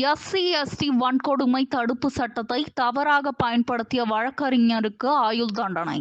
SC ST வன்கொடுமை தடுப்பு சட்டத்தை தவறாக பயன்படுத்திய வழக்கறிஞருக்கு ஆயுள் தண்டனை.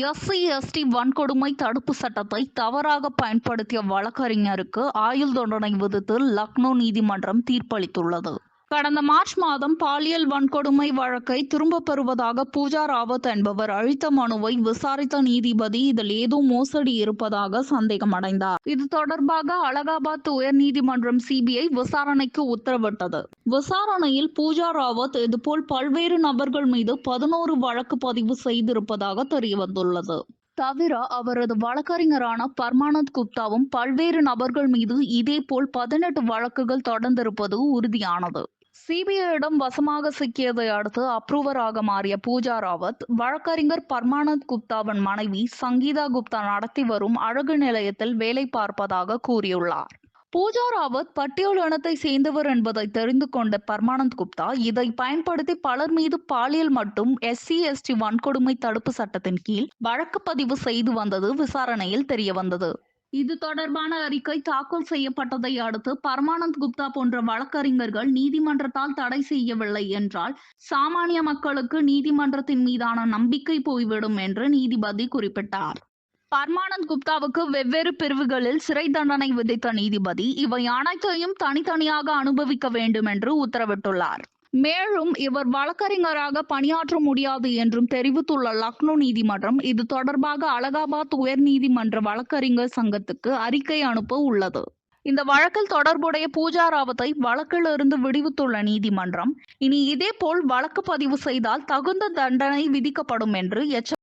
எஸ்சி எஸ்டி வன்கொடுமை தடுப்பு சட்டத்தை தவறாக பயன்படுத்திய வழக்கறிஞருக்கு ஆயுள் தண்டனை விதித்து லக்னோ நீதிமன்றம் தீர்ப்பளித்துள்ளது. கடந்த மார்ச் மாதம் பாலியல் வன்கொடுமை வழக்கை திரும்பப் பெறுவதாக பூஜா ராவத் என்பவர் அளித்த மனுவை விசாரித்த நீதிபதி இதில் ஏதோ மோசடி இருப்பதாக சந்தேகம் அடைந்தார் இது தொடர்பாக அலகாபாத் உயர்நீதிமன்றம் சிபிஐ விசாரணைக்கு உத்தரவிட்டது. விசாரணையில் பூஜா ராவத் இதுபோல் பல்வேறு நபர்கள் மீது பதினோரு வழக்கு பதிவு செய்திருப்பதாக தெரியவந்துள்ளது. தவிர அவரது வழக்கறிஞரான பர்மானந்த் குப்தாவும் பல்வேறு நபர்கள் மீது இதேபோல் பதினெட்டு வழக்குகள் தொடர்ந்திருப்பது உறுதியானது. சிபிஐயிடம் வசமாக சிக்கியதை அடுத்து அப்ரூவராக மாறிய பூஜா ராவத் வழக்கறிஞர் பர்மானந்த் குப்தாவின் மனைவி சங்கீதா குப்தா நடத்தி வரும் அழகு நிலையத்தில் வேலை பார்ப்பதாக கூறியுள்ளார். பூஜா ராவத் பட்டியல் இனத்தை சேர்ந்தவர் என்பதை தெரிந்து கொண்ட பர்மானந்த் குப்தா இதை பயன்படுத்தி பலர் மீது பாலியல் மற்றும் எஸ்சி எஸ்டி வன்கொடுமை தடுப்பு சட்டத்தின் கீழ் வழக்கு பதிவு செய்து வந்தது விசாரணையில் தெரியவந்தது. இது தொடர்பான அறிக்கை தாக்கல் செய்யப்பட்டதை அடுத்து பரமானந்த் குப்தா போன்ற வழக்கறிஞர்கள் நீதிமன்றத்தால் தடை செய்யவில்லை என்றால் சாமானிய மக்களுக்கு நீதிமன்றத்தின் மீதான நம்பிக்கை போய்விடும் என்று நீதிபதி குறிப்பிட்டார். பர்மானந்த் குப்தாவுக்கு வெவ்வேறு பிரிவுகளில் சிறை தண்டனை விதித்த நீதிபதி இவை அனைத்தையும் தனித்தனியாக அனுபவிக்க வேண்டும் என்று உத்தரவிட்டுள்ளார். மேலும் இவர் வழக்கறிஞராக பணியாற்ற முடியாது என்றும் தெரிவித்துள்ள லக்னோ நீதிமன்றம் இது தொடர்பாக அலகாபாத் உயர்நீதிமன்ற வழக்கறிஞர் சங்கத்துக்கு அறிக்கை அனுப்ப உள்ளது. இந்த வழக்கில் தொடர்புடைய பூஜா ராவத்தை வழக்கிலிருந்து விடுவித்துள்ள நீதிமன்றம் இனி இதேபோல் வழக்கு பதிவு செய்தால் தகுந்த தண்டனை விதிக்கப்படும் என்று எச்ச